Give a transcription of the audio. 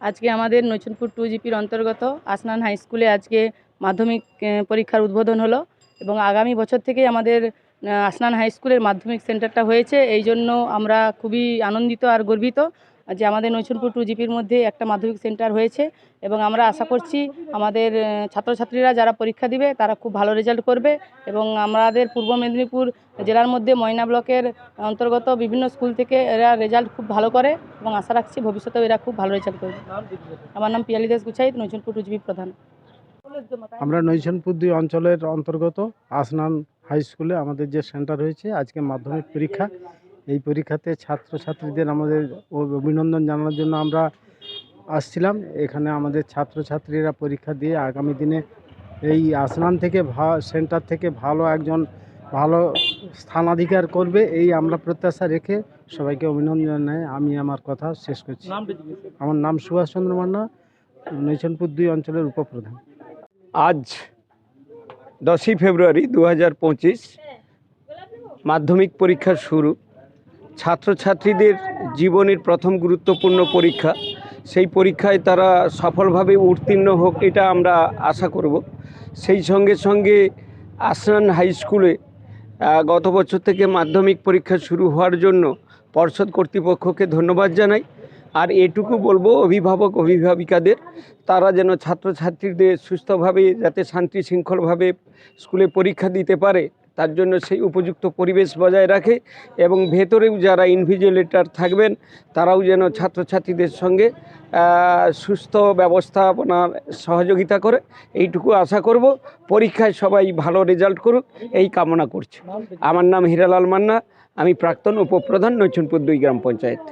আজকে আমাদের নৈচনপুর টু জিপির অন্তর্গত আসনান হাই স্কুলে আজকে মাধ্যমিক পরীক্ষার উদ্বোধন হলো এবং আগামী বছর থেকেই আমাদের আসনান হাই স্কুলের মাধ্যমিক সেন্টারটা হয়েছে। এই জন্য আমরা খুবই আনন্দিত আর গর্বিত। যে আমাদের নৈচনপুর টু জিপির মধ্যে একটা মাধ্যমিক সেন্টার হয়েছে এবং আমরা আশা করছি আমাদের ছাত্রছাত্রীরা যারা পরীক্ষা দিবে তারা খুব ভালো রেজাল্ট করবে এবং আমাদের পূর্ব মেদিনীপুর জেলার মধ্যে ময়না ব্লকের অন্তর্গত বিভিন্ন স্কুল থেকে এরা রেজাল্ট খুব ভালো করে এবং আশা রাখছি ভবিষ্যতেও এরা খুব ভালো রেজাল্ট করবে। আমার নাম পিয়ালি দাস গুছাইত নৈচনপুর টু জিপি প্রধান। আমরা নৈশনপুর দুই অঞ্চলের অন্তর্গত আসনান হাই স্কুলে আমাদের যে সেন্টার হয়েছে আজকে মাধ্যমিক পরীক্ষা। এই পরীক্ষাতে ছাত্রছাত্রীদের আমাদের অভিনন্দন জানানোর জন্য আমরা আসছিলাম। এখানে আমাদের ছাত্রছাত্রীরা পরীক্ষা দিয়ে আগামী দিনে এই আসনান থেকে ভা- সেন্টার থেকে ভালো একজন ভালো স্থানাধিকার করবে এই আমরা প্রত্যাশা রেখে সবাইকে অভিনন্দন জানাই। আমি আমার কথা শেষ করছি। আমার নাম সুভাষচন্দ্র মান্না নৈশনপুর দুই অঞ্চলের উপপ্রধান। আজ দশই ফেব্রুয়ারি দু হাজার পঁচিশ মাধ্যমিক পরীক্ষা শুরু। ছাত্রছাত্রীদের জীবনের প্রথম গুরুত্বপূর্ণ পরীক্ষা। সেই পরীক্ষায় তারা সফলভাবে উত্তীর্ণ হোক, এটা আমরা আশা করব। সেই সঙ্গে সঙ্গে আসনান হাই স্কুলে গত বছর থেকে মাধ্যমিক পরীক্ষা শুরু হওয়ার জন্য পর্ষদ কর্তৃপক্ষকে ধন্যবাদ জানাই। আর এটুকু বলব, অভিভাবক, অভিভাবিকাদের, তারা যেন ছাত্রছাত্রীদের সুস্থভাবে, যাতে শান্তি শৃঙ্খলভাবে স্কুলে পরীক্ষা দিতে পারে। তার জন্য সেই উপযুক্ত পরিবেশ বজায় রাখে এবং ভেতরেও যারা ইনভিজিলেটর থাকবেন, তারাও যেন ছাত্রছাত্রীদের সঙ্গে সুস্থ ব্যবস্থাপনার সহযোগিতা করে। এইটুকু আশা করব, পরীক্ষায় সবাই ভালো রেজাল্ট করুক, এই কামনা করছি। আমার নাম হিরালাল মান্না, আমি প্রাক্তন উপপ্রধান নৈচনপুর দুই গ্রাম পঞ্চায়েত।